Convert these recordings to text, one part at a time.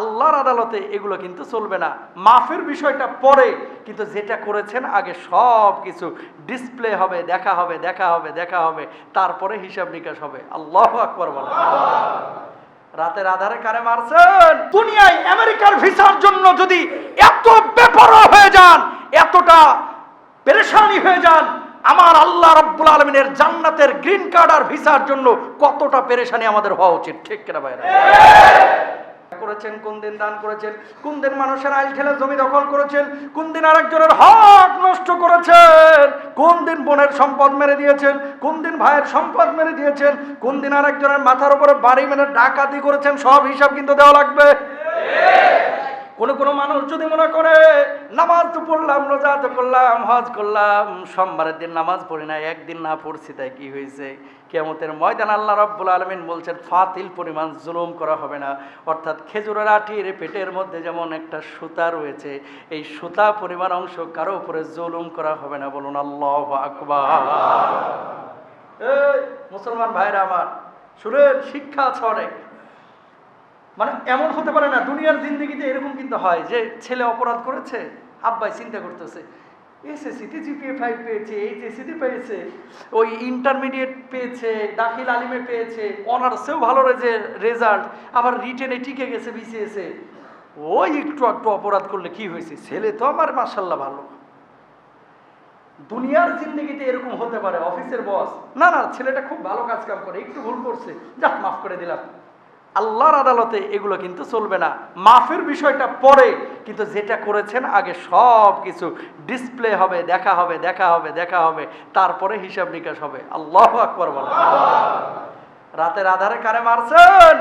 আল্লাহর আদালতে এগুলো কিন্তু চলবে না। মাফের বিষয়টা পরে, কিন্তু যেটা করেছেন আগে সব কিছু ডিসপ্লে হবে, দেখা হবে দেখা হবে দেখা হবে, তারপরে হিসাব নিকাশ হবে। আল্লাহ আকবর বলে রাতের আধারে কারে মারছেন? দুনিয়ায় আমেরিকার ভিসার জন্য যদি এত বেপরোয়া হয়ে যান, এতটা পেরেশানি হয়ে যান, আমার আল্লাহ রব্বুল আলমিনের জান্নাতের গ্রিন কার্ড আর ভিসার জন্য কতটা পেরেশানি আমাদের হওয়া উচিত, ঠিক কিনা ভাইরা? করেছেন, কোন দিন দান করেছেন, কোন দিন মানুষের আইল ঠেলে জমি দখল করেছেন, কোন দিন আরেকজনের হক নষ্ট করেছেন, কোন দিন বোনের সম্পদ মেরে দিয়েছেন, কোন দিন ভাইয়ের সম্পদ মেরে দিয়েছেন, কোন দিন আরেকজনের মাথার উপরে বাড়ি মেনে ডাকাতি করেছেন, সব হিসাব কিন্তু দেওয়া লাগবে। কোন কোন মানুষ যদি মনে করে নামাজ তো পড়লাম রোজা তো করলাম হজ করলাম সোমবারের দিন নামাজ পড়ি না একদিন না পড়ছি তাই কি হয়েছে? কেমতের ময়দান আল্লাহ রব্বুল আলমিন বলছেন ফাতিল পরিমাণ জুলুম করা হবে না। অর্থাৎ খেজুরের আঠির পেটের মধ্যে যেমন একটা সুতা রয়েছে এই সুতা পরিমাণ অংশ কারও উপরে জুলুম করা হবে না বলুন আল্লাহ আকবার। এই মুসলমান ভাইরা আমার শুনেন শিক্ষা আছে অনেক। মানে এমন হতে পারে না, দুনিয়ার জিন্দগিতে এরকম কিন্তু হয় যে ছেলে অপরাধ করেছে, আব্বাই চিন্তা করতেছে এসএসসিতে জিপিএ ফাইভ পেয়েছে এইচএসসিতে পেয়েছে, ওই ইন্টারমিডিয়েট পেয়েছে, দাখিল আলিমে পেয়েছে, অনার্সেও ভালো রয়েছে রেজাল্ট আবার রিটেনে টিকে গেছে বিসিএসে ওই একটু একটু অপরাধ করলে কি হয়েছে? ছেলে তো আমার মার্শাল্লাহ ভালো। দুনিয়ার জিন্দগিতে এরকম হতে পারে, অফিসের বস না না, ছেলেটা খুব ভালো কাজ কাম করে, একটু ভুল করছে যা মাফ করে দিলাম। আল্লাহর আদালতে এগুলো কিন্তু চলবে না। মাফের বিষয়টা পরে, কিন্তু যেটা করেছেন আগে সব কিছু ডিসপ্লে হবে, দেখা হবে দেখা হবে দেখা হবে, তারপরে হিসাব নিকাশ হবে। আল্লাহ আকবর বলে রাতের আধারে কারে মারছেন?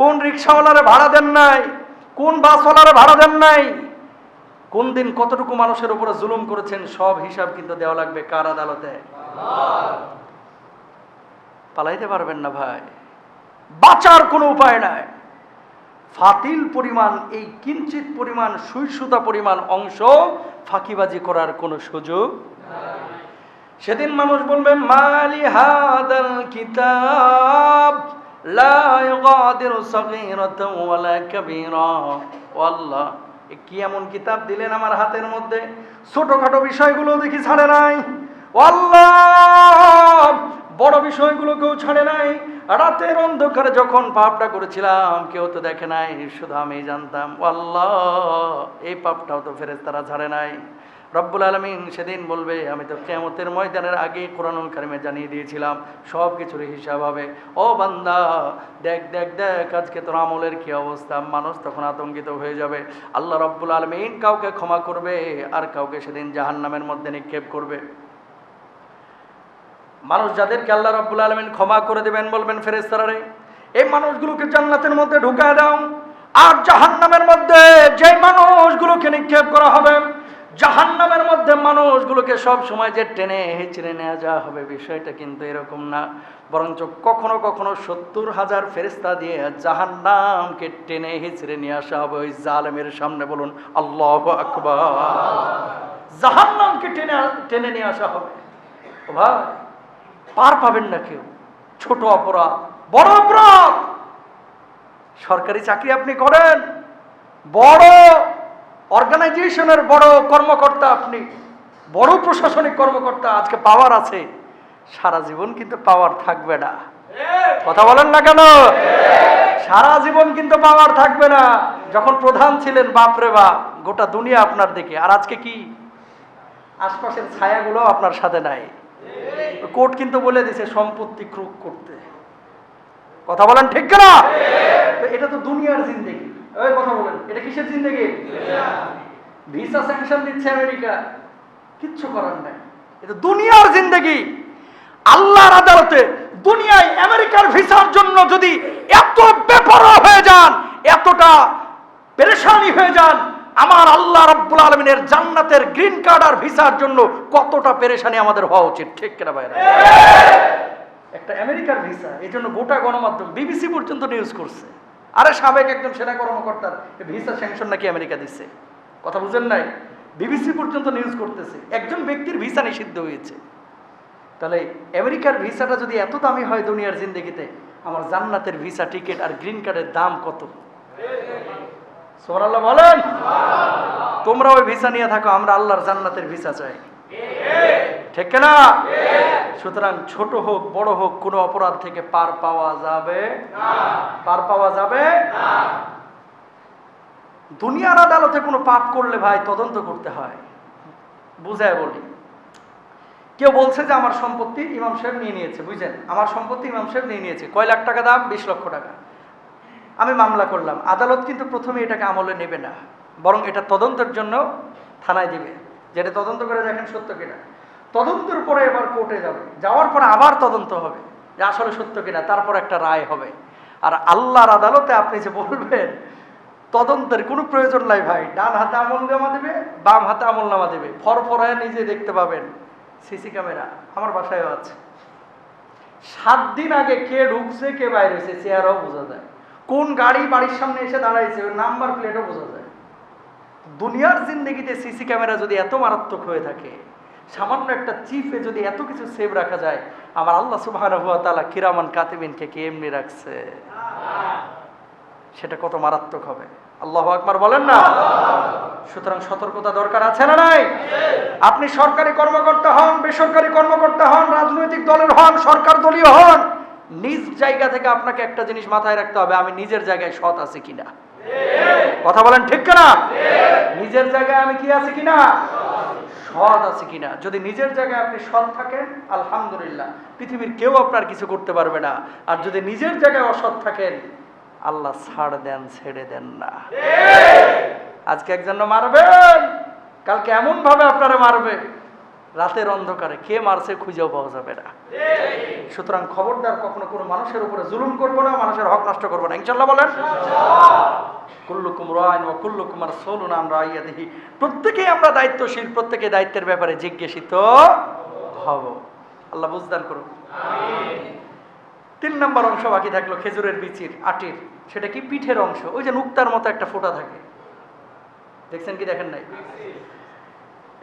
কোন রিক্সাওয়ালারে ভাড়া দেন নাই? কোন বাসওয়ালারে ভাড়া দেন নাই? কোন দিন কতটুকু মানুষের উপরে জুলুম করেছেন, সব হিসাব কিন্তু দেওয়া লাগবে কার আদালতে? পালাইতে পারবেন না ভাই। বাঁচার কোনো উপায় নাই। ফাতিল পরিমাণ, এই কিঞ্চিত পরিমাণ সুইসুতা পরিমাণ অংশ ফাঁকিবাজি করার কোনো সুযোগ সেদিন মানুষ বলবে মালি হাদাল কিতাব, লা কি এমন কিতাব দিলেন আমার হাতের মধ্যে? ছোটখাটো বিষয়গুলো দেখি ছাড়ে নাই। আল্লাহ বড় বিষয়গুলো কেউ ছাড়ে নাই। রাতের অন্ধকারে যখন পাপটা করেছিলাম, কেউ তো দেখে নাই, শুধু আমি জানতাম এই পাপটাও তো ফেরেস তারা ছাড়ে নাই। রব্বুল আলমিন সেদিন বলবে, আমি তো কেমতের ময়দানের আগে কোরআনুল কারিমে জানিয়ে দিয়েছিলাম সব কিছুর হিসাব হবে। ও বান্দা, দেখ দেখ দেখ, আজকে তোর আমলের কি অবস্থা? মানুষ তখন আতঙ্কিত হয়ে যাবে। আল্লাহ রব্বুল আলমিন কাউকে ক্ষমা করবে, আর কাউকে সেদিন জাহান্নামের মধ্যে নিক্ষেপ করবে। মানুষ যাদেরকে আল্লাহ রব্বুল আলমিন ক্ষমা করে দেবেন, বলবেন ফেরেস্তারে এই মানুষগুলোকে জান্নাতের মধ্যে ঢুকায় দাও আর জাহান্নামের মধ্যে যে মানুষগুলোকে নিক্ষেপ করা হবে, জাহান্নামের মধ্যে মানুষগুলোকে সব সময় যে টেনে হেঁচড়ে নেওয়া যাওয়া হবে, বিষয়টা কিন্তু এরকম না। বরঞ্চ কখনো কখনো সত্তর হাজার ফেরিস্তা দিয়ে জাহান্নামকে টেনে হেঁচড়ে নিয়ে আসা হবে ওই জালেমের সামনে, বলুন, আল্লাহ আকবার। জাহান্নামকে টেনে টেনে নিয়ে আসা হবে। ভাই পার পাবেন না কেউ। ছোট অপরাধ, বড় অপরাধ। সরকারি চাকরি আপনি করেন, বড় অর্গানাইজেশনের বড় কর্মকর্তা আপনি, বড় প্রশাসনিক কর্মকর্তা আজকে পাওয়ার আছে। সারা জীবন কিন্তু পাওয়ার থাকবে না। কথা বলেন না কেন? সারা জীবন কিন্তু পাওয়ার থাকবে না। যখন প্রধান ছিলেন বাপরে বাপ, গোটা দুনিয়া আপনার দিকে। আর আজকে কি? আশপাশের ছায়াগুলো আপনার সাথে নাই। কোর্ট কিন্তু বলে দিছে, সম্পত্তি ক্রুক করতে। কথা বলেন ঠিক না এটা তো দুনিয়ার জিন্দেগি। ওই কথা বলেন, এটা কিসের জিন্দেগি? ভিসা স্যাংশন দিচ্ছে আমেরিকা। কিচ্ছু করার নাই। এটা দুনিয়ার জিন্দেগি। আল্লাহর আদালতে দুনিয়ায় আমেরিকার ভিসার জন্য যদি এত বেপরোয়া হয়ে যান, এতটা পেরেশানি হয়ে যান আমার আল্লাহ রব্বুল আলমিনের জান্নাতের গ্রিন কার্ড আর ভিসার জন্য কতটা পেরেশানি আমাদের হওয়া উচিত, ঠিক কিনা ভাইরা? একটা আমেরিকার ভিসা, এই জন্য গোটা গণমাধ্যম, বিবিসি পর্যন্ত নিউজ করছে। আরে সাবেক একজন সেনা কর্মকর্তার ভিসা স্যাংশন নাকি আমেরিকা দিচ্ছে কথা বুঝেন নাই? বিবিসি পর্যন্ত নিউজ করতেছে। একজন ব্যক্তির ভিসা নিষিদ্ধ হয়েছে। তাহলে আমেরিকার ভিসাটা যদি এত দামি হয় দুনিয়ার জিন্দগিতে, আমার জান্নাতের ভিসা টিকিট আর গ্রিন কার্ডের দাম কত? সোমানাল্লাহ বলেন। তোমরা ওই ভিসা নিয়ে থাকো, আমরা আল্লাহর জান্নাতের ভিসা চাই। ঠিক না সুতরাং ছোট হোক, বড় হোক, কোনো অপরাধ থেকে পার পাওয়া যাবে পার পাওয়া যাবে দুনিয়ার আদালতে কোনো পাপ করলে ভাই তদন্ত করতে হয়। বুঝায় বলি। কেউ বলছে যে আমার সম্পত্তি ইমাম সাহেব নিয়ে নিয়েছে বুঝছেন আমার সম্পত্তি ইমাম সাহেব নিয়ে নিয়েছে। কয় লাখ টাকা দাম? বিশ লক্ষ টাকা। আমি মামলা করলাম। আদালত কিন্তু প্রথমে এটাকে আমলে নেবে না, বরং এটা তদন্তের জন্য থানায় দিবে। যেটা তদন্ত করে দেখেন সত্য কিনা। তদন্তের পরে এবার কোর্টে যাবে। যাওয়ার পরে আবার তদন্ত হবে যে আসলে সত্য কিনা, তারপর একটা রায় হবে। আর আল্লাহর আদালতে আপনি যে বলবেন, তদন্তের কোনো প্রয়োজন নাই ভাই। ডান হাতে আমল নামা দেবে, বাম হাতে আমল নামা দেবে। ফরফরায় নিজে দেখতে পাবেন। সিসি ক্যামেরা আমার বাসায়ও আছে। সাত দিন আগে কে ঢুকছে, কে বাইরে হয়েছে চেয়ারও বোঝা যায়। কোন গাড়ি বাড়ির সামনে এসে দাঁড়াইছে নাম্বার প্লেটও বোঝা যায়। দুনিয়ার জিন্দগিতে সিসি ক্যামেরা যদি এত মারাত্মক হয়ে থাকে, সামান্য একটা চিফে যদি এত কিছু সেভ রাখা যায়, আমার আল্লাহ তাআলা কিরামান কাতিবিনকে কে এমনি রাখছে? সেটা কত মারাত্মক হবে। আল্লাহ আকবার বলেন না? সুতরাং সতর্কতা দরকার আছে না নাই? আপনি সরকারি কর্মকর্তা হন, বেসরকারি কর্মকর্তা হন, রাজনৈতিক দলের হন, সরকার দলীয় হন নিজ জায়গা থেকে আপনাকে একটা জিনিস মাথায় রাখতে হবে, আমি নিজের জায়গায় সৎ আছি কিনা? কথা বলেন ঠিক কিনা? নিজের জায়গায় আমি কি আছি কিনা? সৎ আছে কিনা? যদি নিজের জায়গায় আপনি সৎ থাকেন, আলহামদুলিল্লাহ, পৃথিবীর কেউ আপনার কিছু করতে পারবে না। আর যদি নিজের জায়গায় অসৎ থাকেন, আল্লাহ ছাড় দেন, ছেড়ে দেন না। আজকে একজন মারবেন, কালকে এমন ভাবে আপনারা মারবে। রাতের অন্ধকারে কে মারছে খুঁজেও পাওয়া যাবে না। সুতরাং খবরদার কখনো কোনো মানুষের উপরে জুলুম করব না, মানুষের হক নষ্ট করব না। ইনশাল্লাহ বলেন। কুল্লুকুম রায়ন ও কুল্লুকুম আর সোলুন আমরা দেখি প্রত্যেকেই আমরা দায়িত্বশীল, প্রত্যেকে দায়িত্বের ব্যাপারে জিজ্ঞাসিত হব। আল্লাহ বুঝদান করুন। তিন নম্বর অংশ বাকি থাকল খেজুরের বিচির, আটির। সেটা কি পিঠের অংশ? ওই যে নুক্তার মতো একটা ফোঁটা থাকে। দেখছেন কি, দেখেন নাই?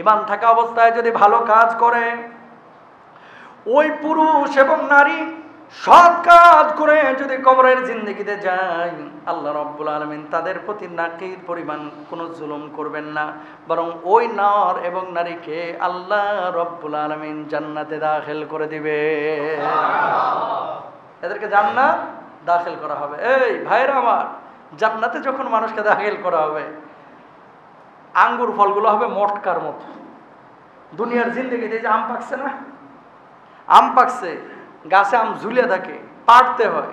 ইমান থাকা অবস্থায় যদি ভালো কাজ করে ওই পুরুষ এবং নারী সৎ কাজ করে যদি কবরের জিন্দগিতে যায় আল্লাহ রব্বুল আলমিন তাদের প্রতি নাকির পরিমাণ কোনো জুলুম করবেন না। বরং ওই নর এবং নারীকে আল্লাহ রব্বুল আলমিন জান্নাতে দাখিল করে দিবে। এদেরকে জান্নাত দাখিল করা হবে। এই ভাইরা আমার জান্নাতে যখন মানুষকে দাখিল করা হবে আঙ্গুর ফলগুলো হবে মটকার মতো। দুনিয়ার জিন্দগিতে যে আম পাকছে না? আম পাকছে, গাছে আম ঝুলে থাকে, পাড়তে হয়।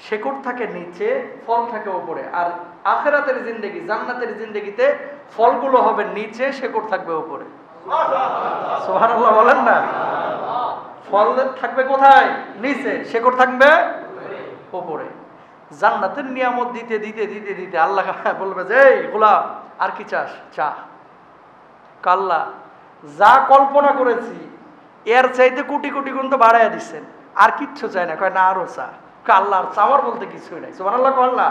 শেকড় থাকে নিচে, ফল থাকে ওপরে আর আখেরাতের জিন্দগি, জান্নাতের জিন্দগিতে ফলগুলো হবে নিচে, শেকড় থাকবে ওপরে সোহানাল্লাহ বলেন না? ফল থাকবে কোথায়? নিচে, শেকড় থাকবে উপরে। জান্নাতের নিয়ামত দিতে দিতে দিতে দিতে আল্লাহ বলবে যে, এই আর কি চাস? চা। কাল্লা, যা কল্পনা করেছি, এর চাইতে কোটি কোটি গুণ তো বাড়াইয়া দিচ্ছেন আর কিচ্ছু চাই না। কয়, না, আরও চা। আল্লাহর চাওয়ার বলতে কিছুই নাই। সুমান আল্লাহ।